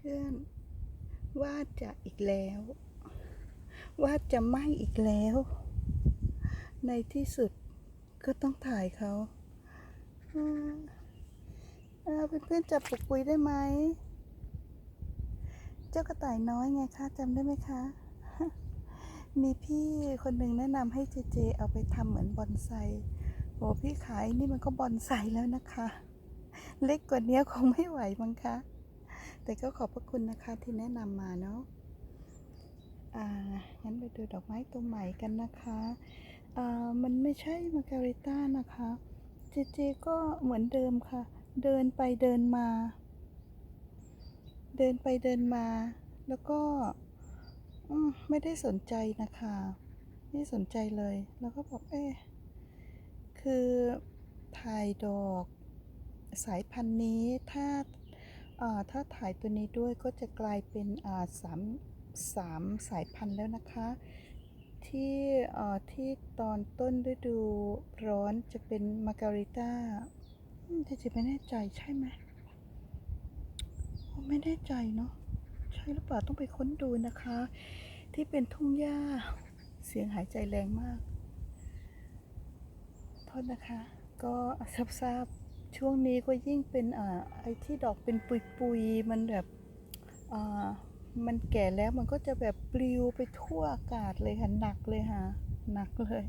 พื่อนๆ ว่าจะอีกแล้ว ว่าจะไม่อีกแล้ว ในที่สุดก็ต้องถ่ายเขาอ่าอ่าเพื่อนๆจับปุกปุยได้ไหม เจ้ากระต่ายน้อยไงคะจำได้ไหมคะ มีพี่คนหนึ่งแนะนำให้เจเจเอาไปทำเหมือนบอนไซโอ้พี่ขายนี่มันก็บอนไซแล้วนะคะ เล็กกว่านี้คงไม่ไหวมั้งคะ แต่ก็ขอบพระคุณนะคะที่แนะนำมาเนาะอ่างั้นไปดูดอกไม้ตัวใหม่กันนะคะอ่ามันไม่ใช่มาการิต้านะคะเจเจก็เหมือนเดิมค่ะ เดินไปเดินมา เดินไปเดินมา แล้วก็ไม่ได้สนใจนะคะไม่ไสนใจเลย แล้วก็บอกเอ๊คือถ่ายดอก สายพันธุ์นี้ถ้า ถ้าถ่ายตัวนี้ด้วยก็จะกลายเป็นสามสามสายพันธุ์แล้วนะคะ ที่ที่ตอนต้นฤดูร้อนจะเป็นมาการิต้าแต่จะไม่แน่ใจใช่ไหมไม่แน่ใจเนาะใช่หรือเปล่าต้องไปค้นดูนะคะ ที่เป็นทุ่งหญ้าเสียงหายใจแรงมากโทษนะคะ ก็ทราบๆ ช่วงนี้ก็ยิ่งเป็นอ่าไอ้ที่ดอกเป็นปุยๆมันแบบอ่ามันแก่แล้วมันก็จะแบบปลิวไปทั่วอากาศเลยค่ะหนักเลยค่ะหนักเลย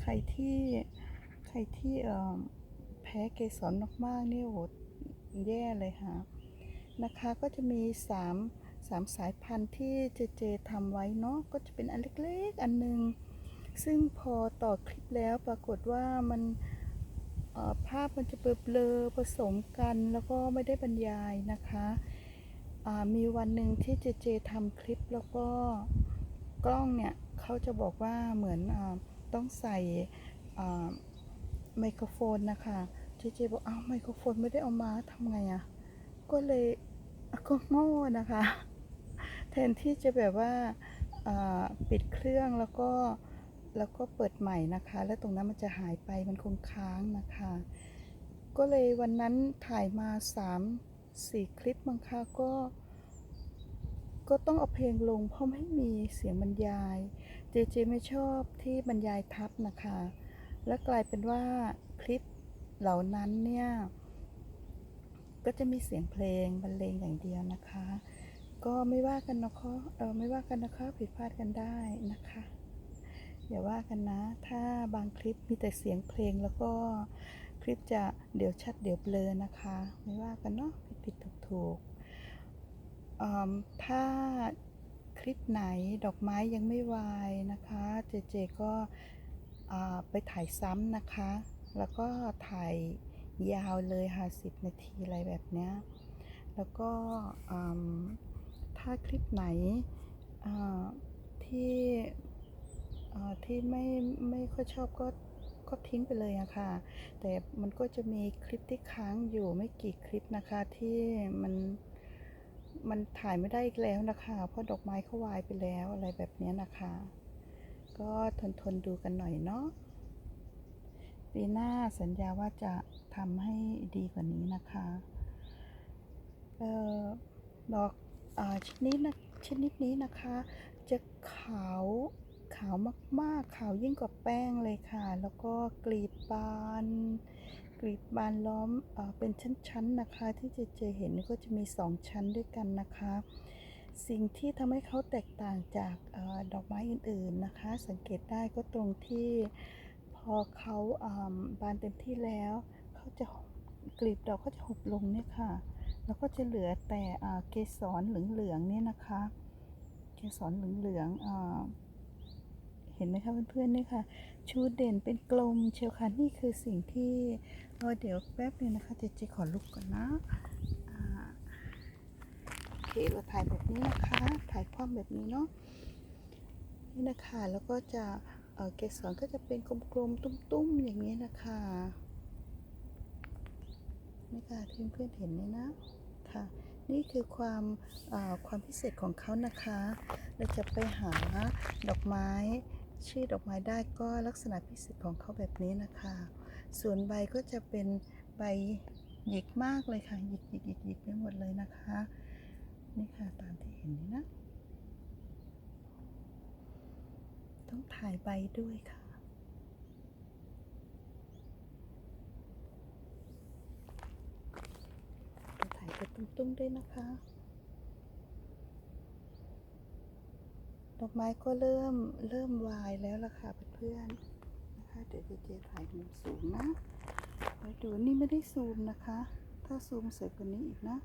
ใครที่ใครที่เอ่อแพ้เกสรมากๆนี่โอ้โหแย่เลยค่ะนะคะก็จะมีสามสามสายพันธุ์ที่เจเจทำไว้เนาะก็จะเป็นอันเล็กๆอันหนึง ซึ่งพอต่อคลิปแล้วปรากฏว่ามัน ภาพมันจะเบลอๆผสมกันแล้วก็ไม่ได้บรรยายนะคะมีวันหนึ่งที่เจเจทำคลิปแล้วก็กล้องเนี่ยเขาจะบอกว่าเหมือนอต้องใส่ไมโครโฟนนะคะเจเจบอกอ้าวไมโครโฟนไม่ได้เอามาทำไงอะ่ะก็เลยก็โง่นะคะ แทนที่จะแบบว่าปิดเครื่องแล้วก็ แล้วก็เปิดใหม่นะคะ แล้วตรงนั้นมันจะหายไปมันคงค้างนะคะ ก็เลยวันนั้นถ่ายมาสามสี่คลิปมั้งคะก็ ก็ต้องเอาเพลงลงเพราะไม่มีเสียงบรรยาย เจเจไม่ชอบที่บรรยายทับนะคะ และกลายเป็นว่าคลิปเหล่านั้นเนี่ย ก็จะมีเสียงเพลงบรรเลงอย่างเดียวนะคะ ก็ไม่ว่ากันนะคะเออไม่ว่ากันนะคะผิดพลาดกันได้นะคะ อย่าว่ากันนะ ถ้าบางคลิปมีแต่เสียงเพลงแล้วก็คลิปจะเดี๋ยวชัดเดี๋ยวเบลอนะคะ ไม่ว่ากันเนาะผิดผิดถูกถูกถ้าคลิปไหนดอกไม้ยังไม่วายนะคะ เจเจก็ไปถ่ายซ้ำนะคะ แล้วก็ถ่ายยาวเลยค่ะสิบนาทีอะไรแบบเนี้ยแล้วก็ถ้าคลิปไหนที่ ที่ไม่ไม่ค่อยชอบก็ก็ทิ้งไปเลยอะค่ะ แต่มันก็จะมีคลิปที่ค้างอยู่ไม่กี่คลิปนะคะที่มันมันถ่ายไม่ได้อีกแล้วนะคะ เพราะดอกไม้เขาวายไปแล้วอะไรแบบนี้นะคะ ก็ทนทนดูกันหน่อยเนาะปีหน้าสัญญาว่าจะทำให้ดีกว่านี้นะคะเอ่อดอกอชนิดนะชนิดนี้นะคะ จะขาว ขาวมากๆ ขาวยิ่งกว่าแป้งเลยค่ะ แล้วก็กลีบบาน กลีบบานล้อมเอเป็นชั้นๆนะคะ ที่เจเจเห็นก็จะมีสองชั้นด้วยกันนะคะ สิ่งที่ทำให้เขาแตกต่างจากอดอกไม้อื่นๆนะคะ สังเกตได้ก็ตรงที่พอเขาอ่าบานเต็มที่แล้วเขาจะกลีบดอกก็จะหุบลงเนี่ยค่ะ แล้วก็จะเหลือแต่เกสรเหลืองๆเนี่ยนะคะ เกสรเหลืองๆ ห็นไหมคะเพื่อนๆนี่ค่ะชูเด่นเป็นกลมเชียวค่ะนี่คือสิ่งที่เอเดี๋ยวแป๊บนึงนะคะเจเจขอลุกก่อนนะโอเคเราถ่ายแบบนี้นะคะถ่ายคว่ำแบบนี้เนาะนี่นะคะแล้วก็จะเเกสรก็จะเป็นกลมๆตุ้มๆอย่างนี้นะคะนี่ค่ะที่เพื่อนๆเห็นเลยนะค่ะนี่คือความความพิเศษของเขานะคะ เราจะไปหาดอกไม้ ชื่อดอกไม้ได้ก็ลักษณะพิเศษของเขาแบบนี้นะคะ ส่วนใบก็จะเป็นใบหยิกมากเลยค่ะ หยิกหยิกหยิกหยิกไปหมดเลยนะคะ นี่ค่ะตามที่เห็นนี่นะ ต้องถ่ายใบด้วยค่ะจะถ่ายไปตุ้งๆด้วยนะคะ ดอกไม้ก็เริ่มเริ่มวายแล้วล่ะค่ะเพื่อนๆนะคะ เดี๋ยวเจเจถ่ายมุมสูงนะไว้ดูนี่ไม่ได้ซูมนะคะ ถ้าซูมสวยกว่านี้อีกนะ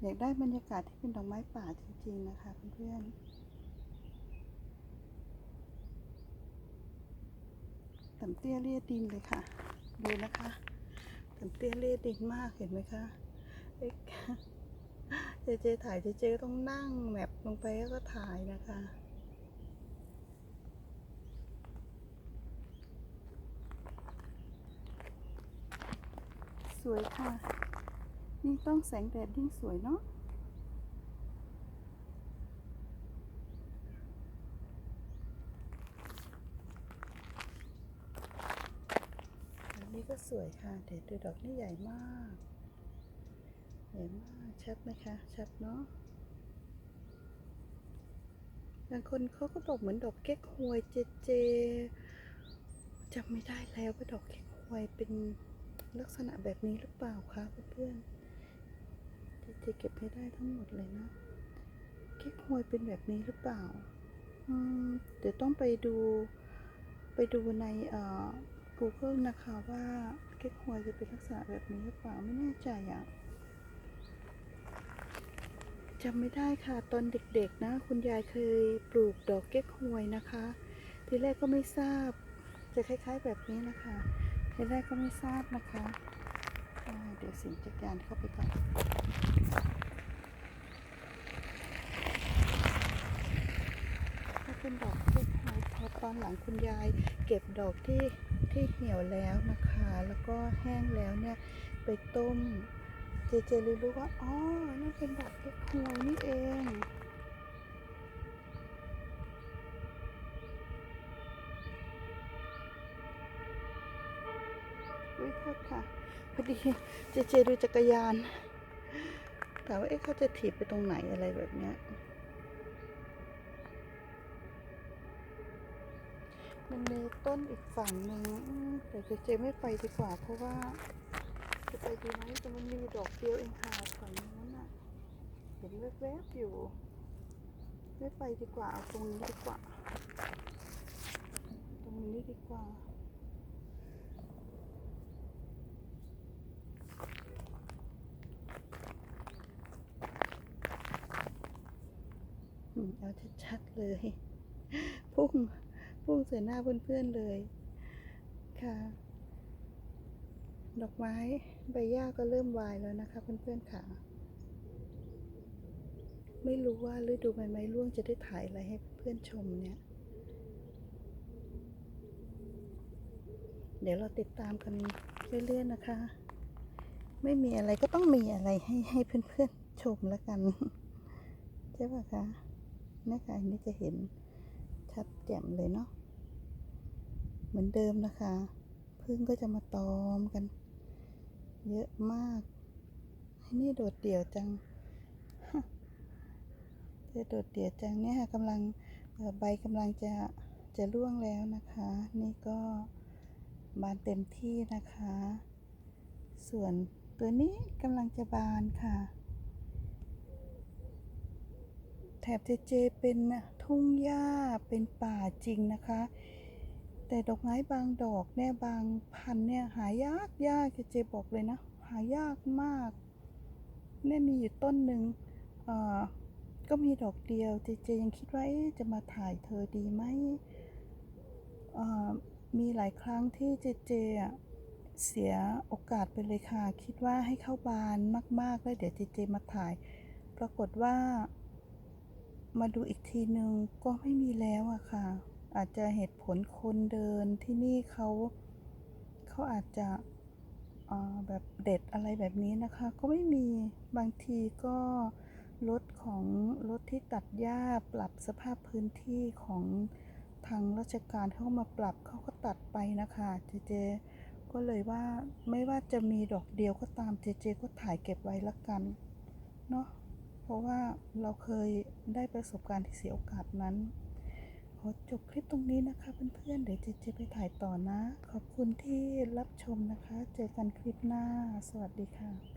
อยากได้บรรยากาศที่เป็นดอกไม้ป่าจริงๆนะคะเพื่อนๆต่ำเตี้ยเรียดินเลยค่ะ ดูนะคะต่ำเตี้ยเรียดินมากเห็นไหมคะเอ๊ะเจเจถ่ายเจเจก็ต้องนั่งแมปลงไปแล้วก็ถ่ายนะคะ วยค่ะ ยิ่งต้องแสงแดดยิ่งสวยเนาะนนี้ก็สวยค่ะเดี๋ยวดูดอกนี่ใหญ่มาก ใหญ่มาก ชัดไหมคะ ชัดเนาะบางคนเขาก็บอกเหมือนดอกเก๊กฮวยเจเจจำไม่ได้แล้วว่าดอกเก๊กฮวยเป็น ลักษณะแบบนี้หรือเปล่าคะเพื่อนๆจเจเก็บให้ได้ทั้งหมดเลยนะเก๊กฮวยเป็นแบบนี้หรือเปล่าอืมเดี๋ยวต้องไปดู ไปดูในเอ่อ Google นะคะว่าเก๊กฮวยจะเป็นลักษณะแบบนี้หรือเปล่าไม่แน่ใจอะจำไม่ได้ค่ะตอนเด็กๆนะ คุณยายเคยปลูกดอกเก๊กฮวยนะคะ ทีแรกก็ไม่ทราบ จะคล้ายๆแบบนี้นะคะ ทีแรกก็ไม่ทราบนะคะ เดี๋ยวสิ่งจักรยานเข้าไปก่อนถ้าเป็นดอกเก๊กฮวยพอตอนหลังคุณยายเก็บดอกที่ที่เหี่ยวแล้วนะคะ แล้วก็แห้งแล้วเนี่ยไปต้ม เจเจเลยรู้ว่า อ๋อนั่นเป็นดอกเก๊กฮวยนี่เอง อ้ยโทษค่ะพอดีเจเจดูจักรยาน แต่ว่าเอ๊ะเขาจะถีบไปตรงไหนอะไรแบบเนี้ยมันมีต้นอีกฝั่งหนึ่งแต่เจเจไม่ไปดีกว่า เพราะว่า จะไปดีไหมแต่มันมีดอกเดียวเองค่ะฝั่งนู้นน่ะเห็นแวบๆอยู่ ไม่ไปดีกว่าเอาตรงนี้ดีกว่า ตรงนี้ดีกว่า เอาชัดๆเลยพุ่งพุ่งใส่หน้าเพื่อนๆเลย ค่ะ ดอกไม้ใบหญ้าก็เริ่มวายแล้วนะคะเพื่อนๆค่ะ ไม่รู้ว่าฤดูใบไม้ร่วงจะได้ถ่ายอะไรให้เพื่อนชมเนี่ย เดี๋ยวเราติดตามกันเรื่อยๆนะคะ ไม่มีอะไรก็ต้องมีอะไรให้ให้เพื่อนๆชมแล้วกัน ใช่ปะคะ นะคะอันนี้จะเห็นชัดแจ่มเลยเนาะเหมือนเดิมนะคะพึ่งก็จะมาตอมกัน เยอะมากอ้นี่โดดเดี่ยวจังจะโดดเดี่ยวจังเนี่ยค่ะกำลังใบกำลังจะจะร่วงแล้วนะคะ นี่ก็บานเต็มที่นะคะ ส่วนตัวนี้กำลังจะบานค่ะ แถบเจเจเป็นทุ่งหญ้าเป็นป่าจริงนะคะ แต่ดอกไม้บางดอกเนี่ยบางพันเนี่ยหายากยากเจเจบอกเลยนะ หายากมากเนี่ยมีอยู่ต้นหนึ่งก็มีดอกเดียวเจเจยังคิดว่าจะมาถ่ายเธอดีไหมมีหลายครั้งที่เจเจเสียโอกาสไปเลยค่ะ คิดว่าให้เข้าบานมากๆแล้วเดี๋ยวเจเจมาถ่าย ปรากฏว่า มาดูอีกทีนึงก็ไม่มีแล้วอะค่ะ อาจจะเหตุผลคนเดินที่นี่เขาเขาอาจจะแบบเด็ดอะไรแบบนี้นะคะ ก็ไม่มีบางทีก็รถของรถที่ตัดหญ้าปรับสภาพพื้นที่ของทางราชการเข้ามาปรับเขาก็ตัดไปนะคะเจเจ ก็เลยว่าไม่ว่าจะมีดอกเดียวก็ตามเจเจ ก็ถ่ายเก็บไว้ละกันเนาะ เพราะว่าเราเคยได้ประสบการณ์ที่เสียโอกาสนั้น ขอจบคลิปตรงนี้นะคะเพื่อนๆ เดี๋ยวเจเจไปถ่ายต่อนะ ขอบคุณที่รับชมนะคะ เจอกันคลิปหน้า สวัสดีค่ะ